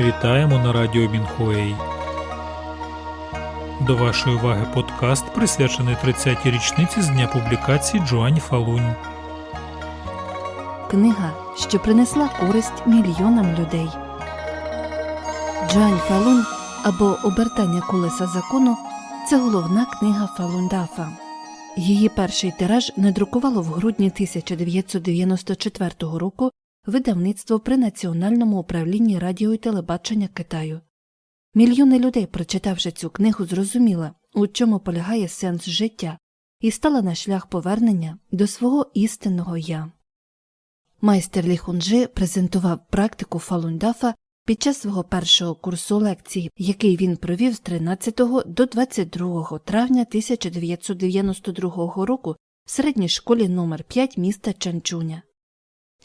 Вітаємо на радіо Мінхуей. До вашої уваги подкаст присвячений 30-й річниці з дня публікації Джоань Фалунь. Книга, що принесла користь мільйонам людей. Джоань Фалун або Обертання колеса закону це головна книга Фалундафа. Її перший тираж надрукувало в грудні 1994 року видавництво при Національному управлінні радіо і телебачення Китаю. Мільйони людей, прочитавши цю книгу, зрозуміли, у чому полягає сенс життя, і стала на шлях повернення до свого істинного я. Майстер Лі Хунджи презентував практику Фалундафа під час свого першого курсу лекцій, який він провів з 13 до 22 травня 1992 року в середній школі номер 5 міста Чанчуня.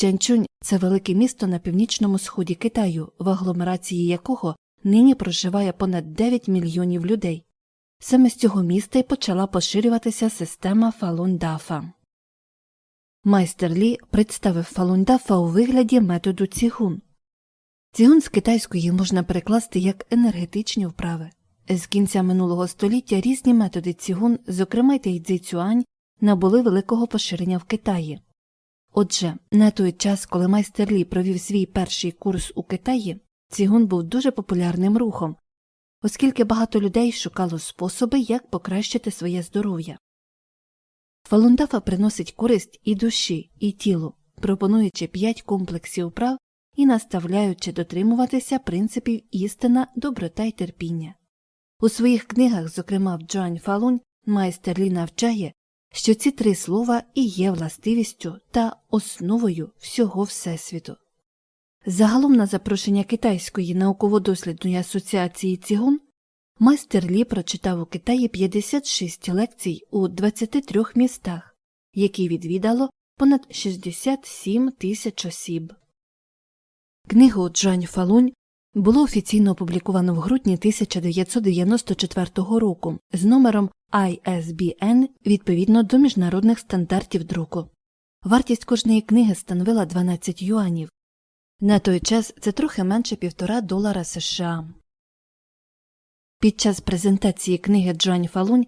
Чанчунь це велике місто на північному сході Китаю, в агломерації якого нині проживає понад 9 мільйонів людей. Саме з цього міста й почала поширюватися система Фалундафа. Майстер Лі представив Фалундафа у вигляді методу цігун. Цігун з китайської можна перекласти як енергетичні вправи. З кінця минулого століття різні методи цігун, зокрема й тайцзицюань, набули великого поширення в Китаї. Отже, на той час, коли майстер Лі провів свій перший курс у Китаї, цігун був дуже популярним рухом, оскільки багато людей шукало способи, як покращити своє здоров'я. Фалундафа приносить користь і душі, і тілу, пропонуючи п'ять комплексів прав і наставляючи дотримуватися принципів істина, доброта й терпіння. У своїх книгах, зокрема в Джоань Фалунь, майстер Лі навчає, що ці три слова і є властивістю та основою всього Всесвіту. Загалом на запрошення Китайської науково-дослідної асоціації Цігун майстер Лі прочитав у Китаї 56 лекцій у 23 містах, які відвідало понад 67 тисяч осіб. Книгу Джань Фалунь було офіційно опубліковано в грудні 1994 року з номером ISBN відповідно до міжнародних стандартів друку. Вартість кожної книги становила 12 юанів. На той час це трохи менше півтора долара США. Під час презентації книги Джоань Фалунь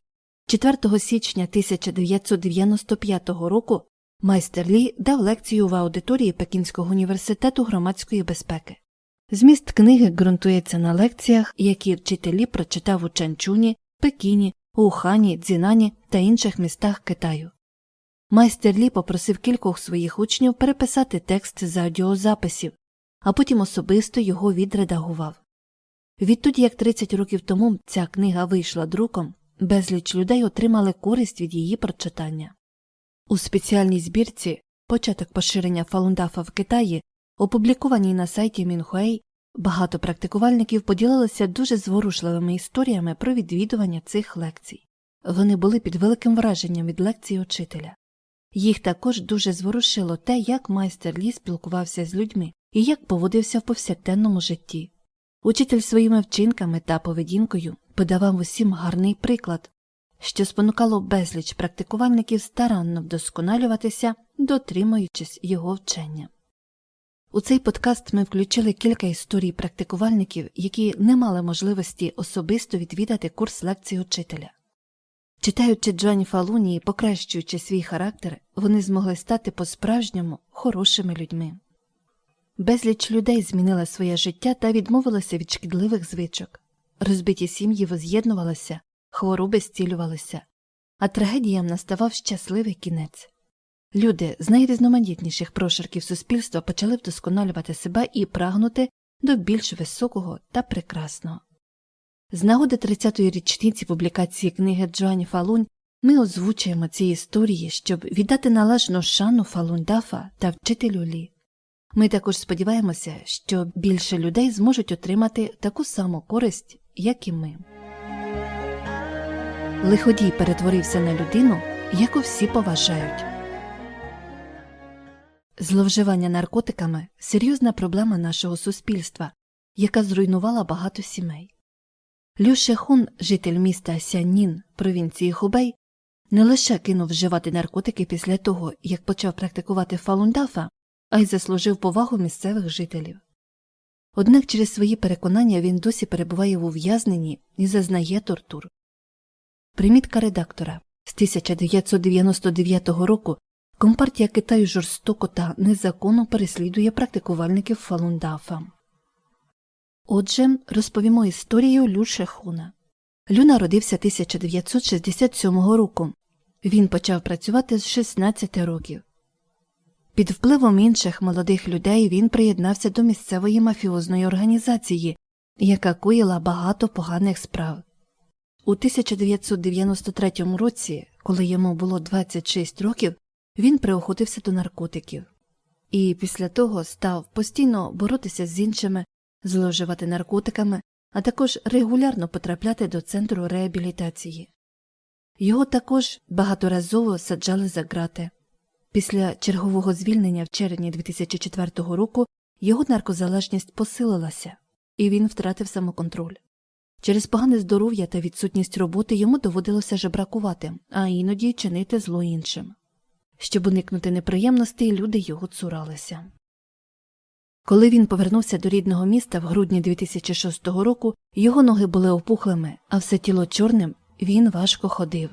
4 січня 1995 року майстер Лі дав лекцію в аудиторії Пекінського університету громадської безпеки. Зміст книги ґрунтується на лекціях, які вчителі прочитав у Чанчуні, Пекіні, Ухані, Дзінані та інших містах Китаю. Майстер Лі попросив кількох своїх учнів переписати текст з аудіозаписів, а потім особисто його відредагував. Відтоді, як 30 років тому ця книга вийшла друком, безліч людей отримали користь від її прочитання. У спеціальній збірці Початок поширення Фалундафа в Китаї, опублікованій на сайті Мінхуей, багато практикувальників поділилися дуже зворушливими історіями про відвідування цих лекцій. Вони були під великим враженням від лекцій учителя. Їх також дуже зворушило те, як майстер Лі спілкувався з людьми і як поводився в повсякденному житті. Учитель своїми вчинками та поведінкою подавав усім гарний приклад, що спонукало безліч практикувальників старанно вдосконалюватися, дотримуючись його вчення. У цей подкаст ми включили кілька історій практикувальників, які не мали можливості особисто відвідати курс лекцій учителя. Читаючи Джоань Фалуні і покращуючи свій характер, вони змогли стати по-справжньому хорошими людьми. Безліч людей змінили своє життя та відмовилися від шкідливих звичок. Розбиті сім'ї воз'єднувалися, хвороби зцілювалися, а трагедіям наставав щасливий кінець. Люди з найрізноманітніших прошарків суспільства почали вдосконалювати себе і прагнути до більш високого та прекрасного. З нагоди 30-ї річниці публікації книги Джоані Фалунь ми озвучуємо ці історії, щоб віддати належну шану Фалундафа та вчителю Лі. Ми також сподіваємося, що більше людей зможуть отримати таку саму користь, як і ми. Лиходій перетворився на людину, яку всі поважають. Зловживання наркотиками серйозна проблема нашого суспільства, яка зруйнувала багато сімей. Лю Шехун, житель міста Сяннін, провінції Хубей, не лише кинув вживати наркотики після того, як почав практикувати фалундафа, а й заслужив повагу місцевих жителів. Однак через свої переконання він досі перебуває в ув'язненні і зазнає тортур. Примітка редактора з 1999 року Компартія Китаю жорстоко та незаконно переслідує практикувальників Фалундафа. Отже, розповімо історію Лю Шехуна. Лю народився 1967 року. Він почав працювати з 16 років. Під впливом інших молодих людей він приєднався до місцевої мафіозної організації, яка коїла багато поганих справ. У 1993 році, коли йому було 26 років, він приохотився до наркотиків і після того став постійно боротися з іншими, зловживати наркотиками, а також регулярно потрапляти до центру реабілітації. Його також багаторазово саджали за грати. Після чергового звільнення в червні 2004 року його наркозалежність посилилася, і він втратив самоконтроль. Через погане здоров'я та відсутність роботи йому доводилося жебракувати, а іноді чинити зло іншим. Щоб уникнути неприємностей, люди його цуралися. Коли він повернувся до рідного міста в грудні 2006 року, його ноги були опухлими, а все тіло чорним, він важко ходив.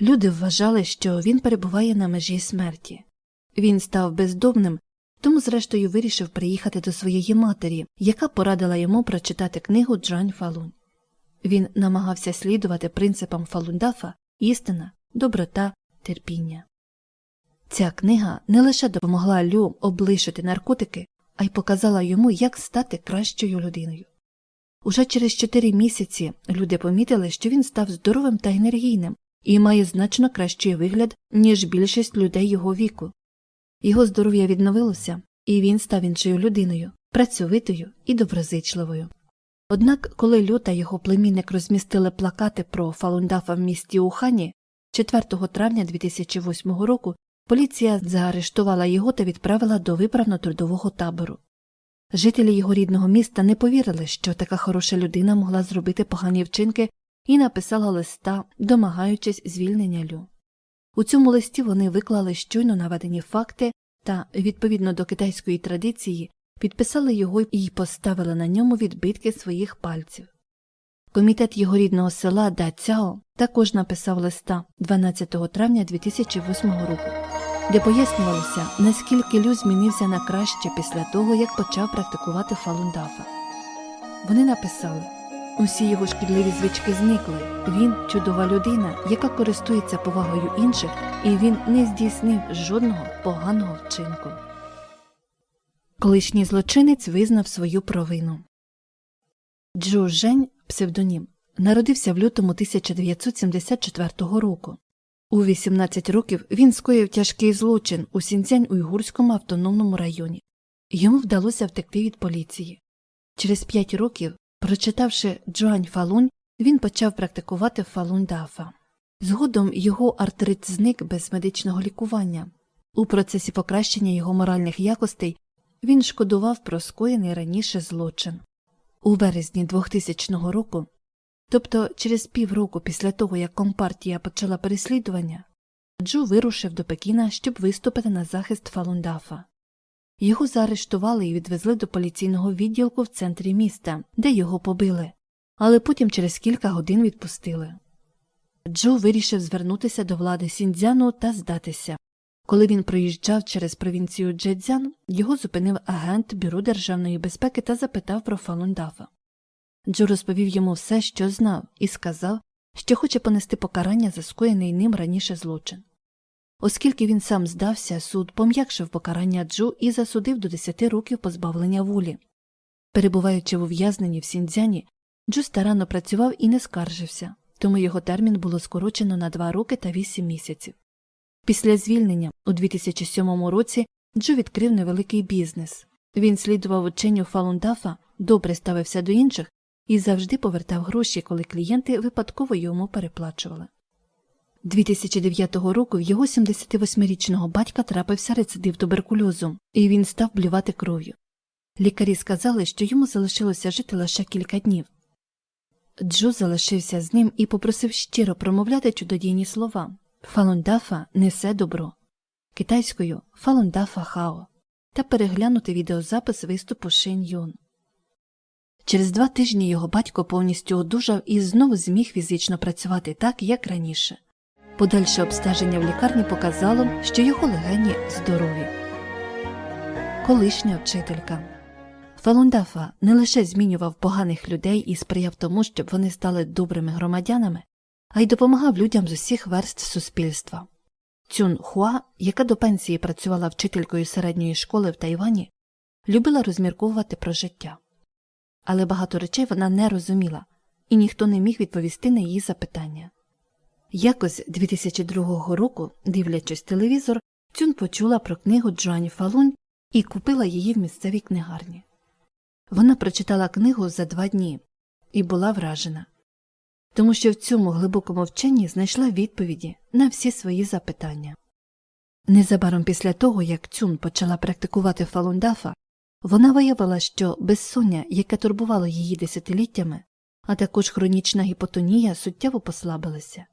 Люди вважали, що він перебуває на межі смерті. Він став бездомним, тому зрештою вирішив приїхати до своєї матері, яка порадила йому прочитати книгу Джань Фалунь. Він намагався слідувати принципам Фалундафа істина, доброта, терпіння. Ця книга не лише допомогла Лю облишити наркотики, а й показала йому, як стати кращою людиною. Уже через чотири місяці люди помітили, що він став здоровим та енергійним і має значно кращий вигляд, ніж більшість людей його віку. Його здоров'я відновилося, і він став іншою людиною, працьовитою і доброзичливою. Однак, коли Лю та його племінник розмістили плакати про Фалундафа в місті Ухані, 4 травня 2008 року поліція заарештувала його та відправила до виправно-трудового табору. Жителі його рідного міста не повірили, що така хороша людина могла зробити погані вчинки і написала листа, домагаючись звільнення Лю. У цьому листі вони виклали щойно наведені факти та, відповідно до китайської традиції, підписали його і поставили на ньому відбитки своїх пальців. Комітет його рідного села Да Цяо також написав листа 12 травня 2008 року, де пояснювалося, наскільки Лю змінився на краще після того, як почав практикувати фалундафа. Вони написали усі його шкідливі звички зникли. Він чудова людина, яка користується повагою інших, і він не здійснив жодного поганого вчинку. Колишній злочинець визнав свою провину. Джо Жень, псевдонім, народився в лютому 1974 року. У 18 років він скоїв тяжкий злочин у Сінцянь-Уйгурському автономному районі. Йому вдалося втекти від поліції. Через п'ять років, прочитавши Джуань Фалунь, він почав практикувати фалунь дафа. Згодом його артрит зник без медичного лікування. У процесі покращення його моральних якостей він шкодував про скоєний раніше злочин. У березні 2000 року, тобто через півроку після того, як компартія почала переслідування, Джу вирушив до Пекіна, щоб виступити на захист Фалундафа. Його заарештували і відвезли до поліційного відділку в центрі міста, де його побили, але потім через кілька годин відпустили. Джо вирішив звернутися до влади Сіндзяну та здатися. Коли він проїжджав через провінцію Джедзян, його зупинив агент Бюро державної безпеки та запитав про Фалундафа. Джо розповів йому все, що знав, і сказав, що хоче понести покарання за скоєний ним раніше злочин. Оскільки він сам здався, суд пом'якшив покарання Джу і засудив до 10 років позбавлення волі. Перебуваючи в ув'язненні в Сіндзяні, Джу старанно працював і не скаржився, тому його термін було скорочено на 2 роки та 8 місяців. Після звільнення у 2007 році Джо відкрив невеликий бізнес. Він слідував ученню Фалундафа, добре ставився до інших і завжди повертав гроші, коли клієнти випадково йому переплачували. 2009 року в його 78-річного батька трапився рецидив туберкульозу, і він став блювати кров'ю. Лікарі сказали, що йому залишилося жити лише кілька днів. Джо залишився з ним і попросив щиро промовляти чудодійні слова Фалундафа несе добро китайською Фалундафа Хао та переглянути відеозапис виступу Шень Юн. Через два тижні його батько повністю одужав і знову зміг фізично працювати так, як раніше. Подальше обстеження в лікарні показало, що його легені здорові. Колишня вчителька Фалундафа не лише змінював поганих людей і сприяв тому, щоб вони стали добрими громадянами, а й допомагав людям з усіх верств суспільства. Цюн Хуа, яка до пенсії працювала вчителькою середньої школи в Тайвані, любила розмірковувати про життя. Але багато речей вона не розуміла, і ніхто не міг відповісти на її запитання. Якось 2002 року, дивлячись телевізор, Цюн почула про книгу Джоані Фалунь і купила її в місцевій книгарні. Вона прочитала книгу за два дні і була вражена, тому що в цьому глибокому вченні знайшла відповіді на всі свої запитання. Незабаром після того, як Цюн почала практикувати фалундафа, вона виявила, що безсоння, яке турбувало її десятиліттями, а також хронічна гіпотонія суттєво послабилися.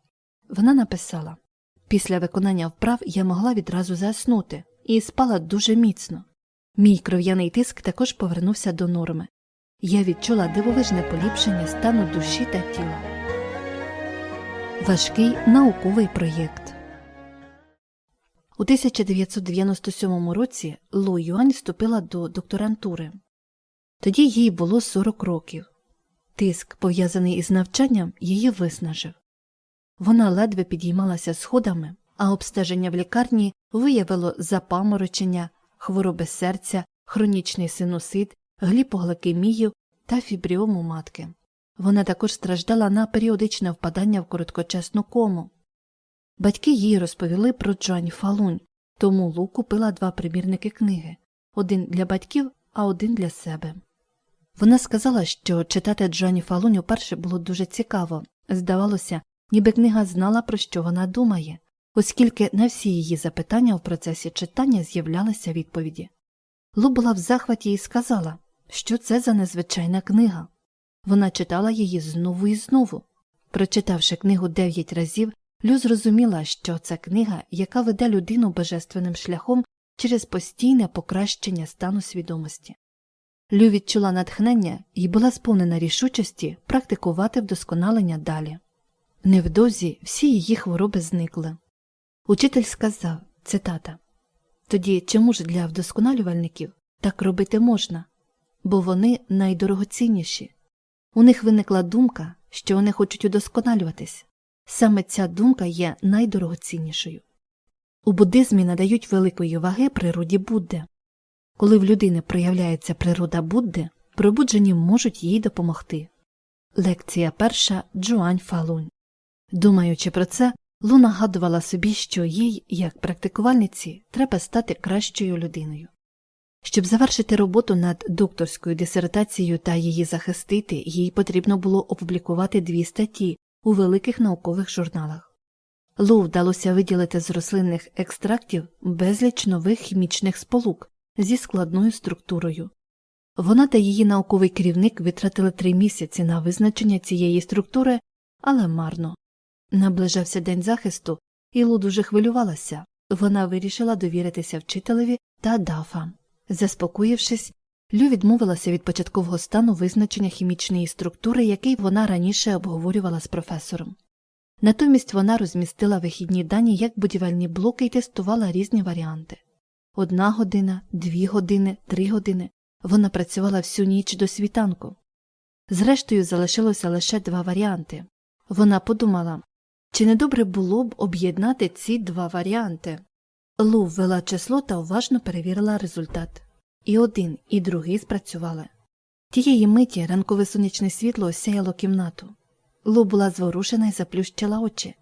Вона написала Після виконання вправ я могла відразу заснути і спала дуже міцно. Мій кров'яний тиск також повернувся до норми. Я відчула дивовижне поліпшення стану душі та тіла. Важкий науковий проєкт у 1997 році Лу Юань вступила до докторантури. Тоді їй було 40 років. Тиск, пов'язаний із навчанням, її виснажив. Вона ледве підіймалася сходами, а обстеження в лікарні виявило запаморочення, хвороби серця, хронічний синусит, гліпогликемію та фібріому матки. Вона також страждала на періодичне впадання в короткочасну кому. Батьки їй розповіли про Джоань Фалунь, тому Лу купила два примірники книги один для батьків, а один для себе. Вона сказала, що читати Джоані Фалунь уперше було дуже цікаво. Здавалося, ніби книга знала, про що вона думає, оскільки на всі її запитання в процесі читання з'являлися відповіді. Лу була в захваті і сказала, що це за незвичайна книга. Вона читала її знову і знову. Прочитавши книгу дев'ять разів, Лю зрозуміла, що це книга, яка веде людину божественним шляхом через постійне покращення стану свідомості. Лю відчула натхнення і була сповнена рішучості практикувати вдосконалення далі. Невдовзі всі її хвороби зникли. Учитель сказав цитата Тоді чому ж для вдосконалювальників так робити можна? Бо вони найдорогоцінніші. У них виникла думка, що вони хочуть удосконалюватись. Саме ця думка є найдорогоціннішою. У буддизмі надають великої ваги природі Будди. Коли в людини проявляється природа Будди, пробуджені можуть їй допомогти. Лекція перша Джуань Фалунь. Думаючи про це, Лу нагадувала собі, що їй, як практикувальниці, треба стати кращою людиною. Щоб завершити роботу над докторською дисертацією та її захистити, їй потрібно було опублікувати дві статті у великих наукових журналах. Лу вдалося виділити з рослинних екстрактів безліч нових хімічних сполук зі складною структурою. Вона та її науковий керівник витратили три місяці на визначення цієї структури, але марно. Наближався день захисту, і Лу дуже хвилювалася. Вона вирішила довіритися вчителеві та дафа. Заспокоївшись, Лю відмовилася від початкового стану визначення хімічної структури, який вона раніше обговорювала з професором. Натомість вона розмістила вихідні дані як будівельні блоки і тестувала різні варіанти. Одна година, дві години, три години. Вона працювала всю ніч до світанку. Зрештою, залишилося лише два варіанти. Вона подумала, чи не добре було б об'єднати ці два варіанти. Лу ввела число та уважно перевірила результат. І один, і другий спрацювали. Тієї миті ранкове сонячне світло осяяло кімнату. Лу була зворушена і заплющила очі.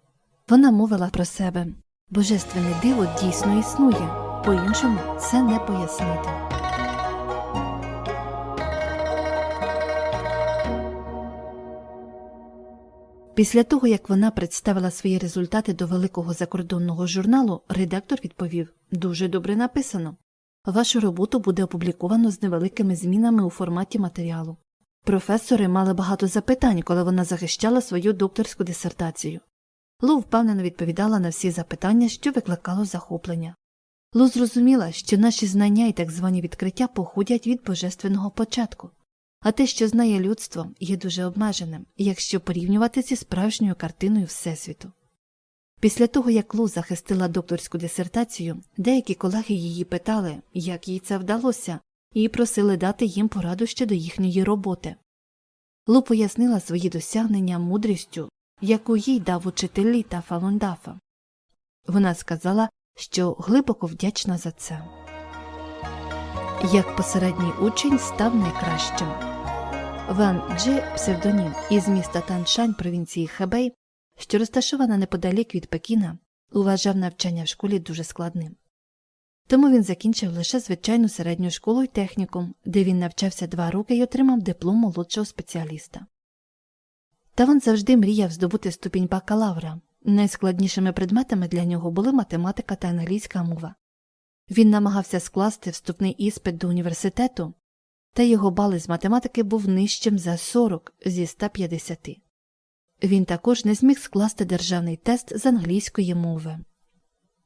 Вона мовила про себе Божественне диво дійсно існує, по іншому це не пояснити. Після того, як вона представила свої результати до великого закордонного журналу, редактор відповів Дуже добре написано. Вашу роботу буде опубліковано з невеликими змінами у форматі матеріалу. Професори мали багато запитань, коли вона захищала свою докторську дисертацію. Лу впевнено відповідала на всі запитання, що викликало захоплення. Лу зрозуміла, що наші знання і так звані відкриття походять від божественного початку. а те, що знає людство, є дуже обмеженим, якщо порівнювати зі справжньою картиною Всесвіту. Після того, як Лу захистила докторську дисертацію, деякі колеги її питали, як їй це вдалося, і просили дати їм пораду щодо їхньої роботи. Лу пояснила свої досягнення мудрістю, яку їй дав учитель Літа Фалундафа. Вона сказала, що глибоко вдячна за це. Як посередній учень став найкращим. Ван Джи псевдонім із міста Таншань провінції Хебей, що розташована неподалік від Пекіна, вважав навчання в школі дуже складним. Тому він закінчив лише звичайну середню школу й технікум, де він навчався два роки й отримав диплом молодшого спеціаліста. Та він завжди мріяв здобути ступінь бакалавра. Найскладнішими предметами для нього були математика та англійська мова. Він намагався скласти вступний іспит до університету, та його бали з математики був нижчим за 40 зі 150. Він також не зміг скласти державний тест з англійської мови.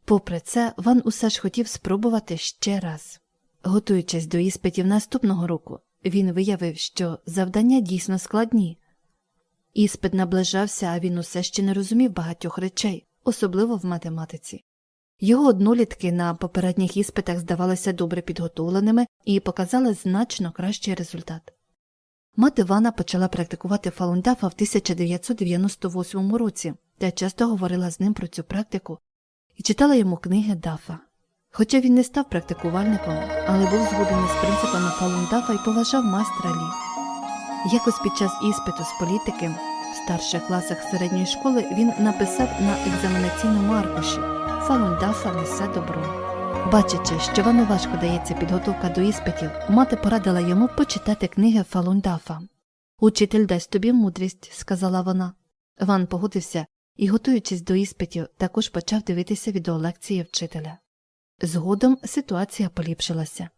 Попри це, Ван усе ж хотів спробувати ще раз. Готуючись до іспитів наступного року, він виявив, що завдання дійсно складні. Іспит наближався, а він усе ще не розумів багатьох речей, особливо в математиці. Його однолітки на попередніх іспитах здавалися добре підготовленими і показали значно кращий результат. Мати Вана почала практикувати фалундафа в 1998 році та часто говорила з ним про цю практику і читала йому книги Дафа. Хоча він не став практикувальником, але був згоден із принципами фалундафа і поважав майстра Лі. Якось під час іспиту з політики в старших класах середньої школи він написав на екзаменаційному аркуші Фалундафа несе добро. Бачачи, що Вану важко дається підготовка до іспитів, мати порадила йому почитати книги Фалундафа. Учитель дасть тобі мудрість, сказала вона. Ван погодився і, готуючись до іспитів, також почав дивитися відеолекції вчителя. Згодом ситуація поліпшилася.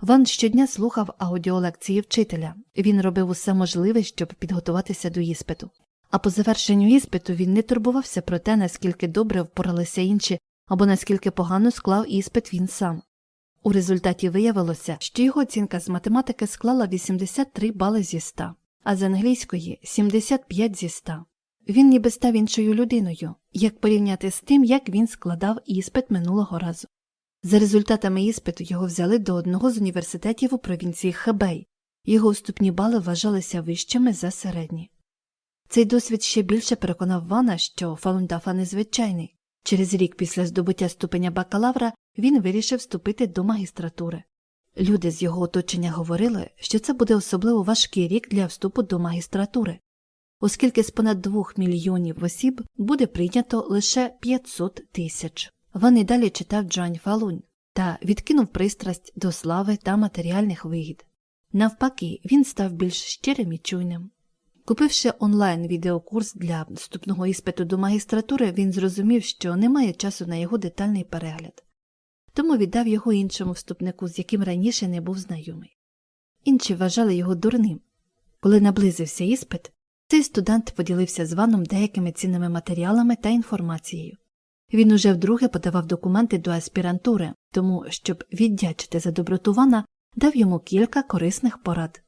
Ван щодня слухав аудіолекції вчителя. Він робив усе можливе, щоб підготуватися до іспиту. А по завершенню іспиту він не турбувався про те, наскільки добре впоралися інші або наскільки погано склав іспит він сам. У результаті виявилося, що його оцінка з математики склала 83 бали зі 100, а з англійської 75 зі 100. Він ніби став іншою людиною, як порівняти з тим, як він складав іспит минулого разу. За результатами іспиту його взяли до одного з університетів у провінції Хебей, його вступні бали вважалися вищими за середні. Цей досвід ще більше переконав Вана, що Фалундафа незвичайний. Через рік після здобуття ступеня бакалавра він вирішив вступити до магістратури. Люди з його оточення говорили, що це буде особливо важкий рік для вступу до магістратури, оскільки з понад двох мільйонів осіб буде прийнято лише 500 тисяч. Ван і далі читав Джуань Фалунь та відкинув пристрасть до слави та матеріальних вигід. Навпаки, він став більш щирим і чуйним. Купивши онлайн відеокурс для вступного іспиту до магістратури, він зрозумів, що немає часу на його детальний перегляд, тому віддав його іншому вступнику, з яким раніше не був знайомий. Інші вважали його дурним. Коли наблизився іспит, цей студент поділився з Ваном деякими цінними матеріалами та інформацією. Він уже вдруге подавав документи до аспірантури, тому, щоб віддячити за доброту Вана, дав йому кілька корисних порад.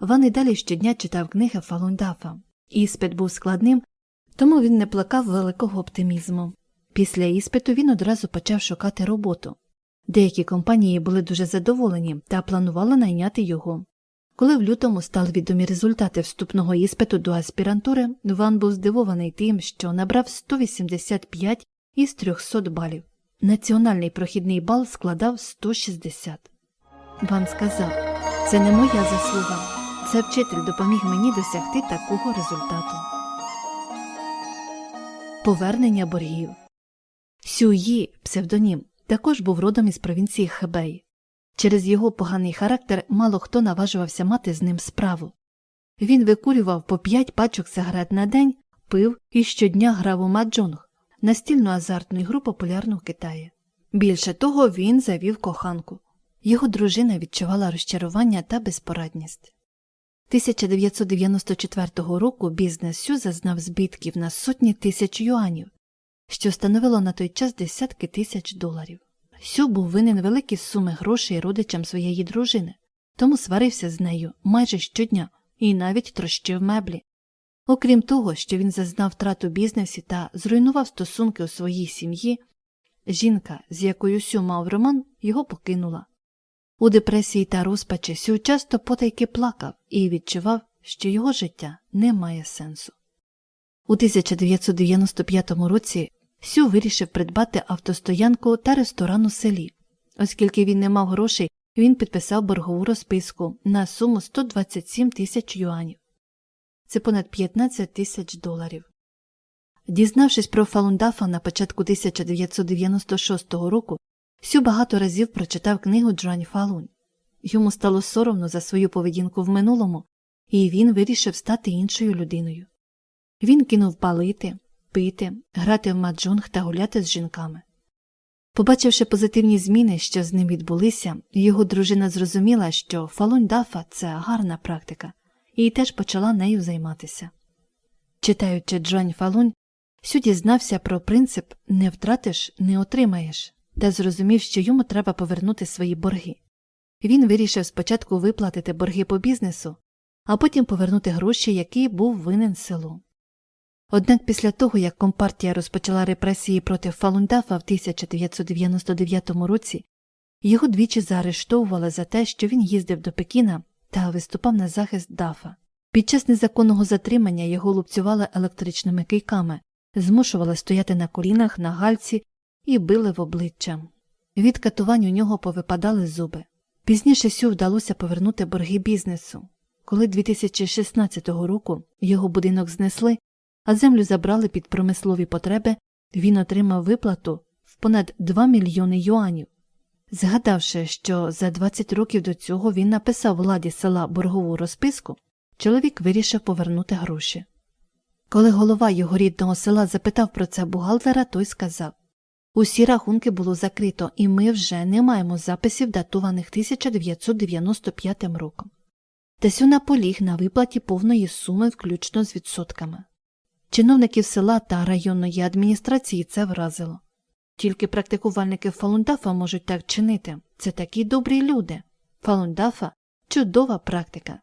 Ван і далі щодня читав книги Фалундафа. Іспит був складним, тому він не плакав великого оптимізму. Після іспиту він одразу почав шукати роботу. Деякі компанії були дуже задоволені та планували найняти його. Коли в лютому стали відомі результати вступного іспиту до аспірантури, Ван був здивований тим, що набрав 185 із 300 балів. Національний прохідний бал складав 160. Ван сказав, це не моя заслуга. Це вчитель допоміг мені досягти такого результату. Повернення боргів. Сюї, псевдонім, також був родом із провінції Хебей. Через його поганий характер мало хто наважувався мати з ним справу. Він викурював по п'ять пачок сигарет на день, пив і щодня грав у маджонг, настільну азартну ігру популярну в Китаї. Більше того, він завів коханку. Його дружина відчувала розчарування та безпорадність. 1994 року бізнес Сю зазнав збитків на сотні тисяч юанів, що становило на той час десятки тисяч доларів. Сю був винен великі суми грошей родичам своєї дружини, тому сварився з нею майже щодня і навіть трощив меблі. Окрім того, що він зазнав втрату бізнесі та зруйнував стосунки у своїй сім'ї, жінка, з якою Сю мав роман, його покинула. У депресії та розпачі Сю часто потайки плакав і відчував, що його життя не має сенсу. У 1995 році Сю вирішив придбати автостоянку та ресторан у селі. Оскільки він не мав грошей, він підписав боргову розписку на суму 127 тисяч юанів. Це понад 15 тисяч доларів. Дізнавшись про Фалундафа на початку 1996 року, Сю багато разів прочитав книгу Джуань Фалунь. Йому стало соромно за свою поведінку в минулому, і він вирішив стати іншою людиною. Він кинув палити, пити, грати в маджунг та гуляти з жінками. Побачивши позитивні зміни, що з ним відбулися, його дружина зрозуміла, що Фалунь Дафа це гарна практика, і теж почала нею займатися. Читаючи Джуань Фалунь, Сю дізнався про принцип не втратиш, не отримаєш, та зрозумів, що йому треба повернути свої борги. Він вирішив спочатку виплатити борги по бізнесу, а потім повернути гроші, які був винен селу. Однак після того, як Компартія розпочала репресії проти Фалундафа в 1999 році, його двічі заарештовували за те, що він їздив до Пекіна та виступав на захист Дафа. Під час незаконного затримання його лупцювали електричними кийками, змушували стояти на колінах на гальці і били в обличчя. Від катувань у нього повипадали зуби. Пізніше Сю вдалося повернути борги бізнесу. Коли 2016 року його будинок знесли, а землю забрали під промислові потреби, він отримав виплату в понад 2 мільйони юанів. Згадавши, що за 20 років до цього він написав владі села боргову розписку, чоловік вирішив повернути гроші. Коли голова його рідного села запитав про це бухгалтера, той сказав Усі рахунки було закрито, і ми вже не маємо записів, датованих 1995 роком. Тесю наполіг на виплаті повної суми, включно з відсотками. Чиновників села та районної адміністрації це вразило. Тільки практикувальники Фалундафа можуть так чинити. Це такі добрі люди. Фалундафа чудова практика.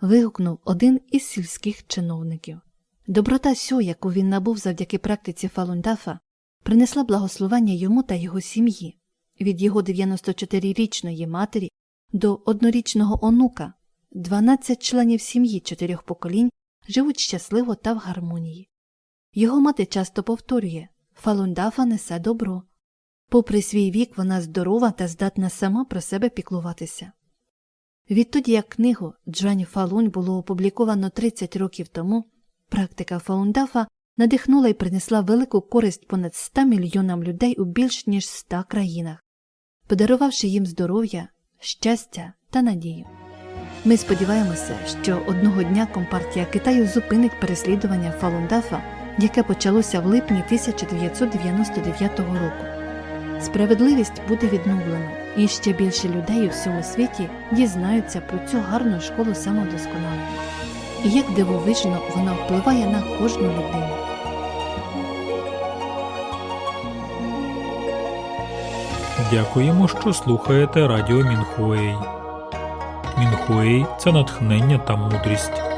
вигукнув один із сільських чиновників. Доброта сю, яку він набув завдяки практиці Фалундафа, принесла благословення йому та його сім'ї від його 94-річної матері до однорічного онука. 12 членів сім'ї чотирьох поколінь живуть щасливо та в гармонії. Його мати часто повторює Фалундафа несе добро. Попри свій вік, вона здорова та здатна сама про себе піклуватися. Відтоді як книгу Джані Фалунь було опубліковано 30 років тому, практика Фалундафа надихнула і принесла велику користь понад 100 мільйонам людей у більш ніж 100 країнах, подарувавши їм здоров'я, щастя та надію. Ми сподіваємося, що одного дня Компартія Китаю зупинить переслідування Фалундафа, яке почалося в липні 1999 року. Справедливість буде відновлена, і ще більше людей у всьому світі дізнаються про цю гарну школу самодосконалення. І як дивовижно вона впливає на кожну людину. Дякуємо, що слухаєте Радіо Мінхуей. Мінхуей це натхнення та мудрість.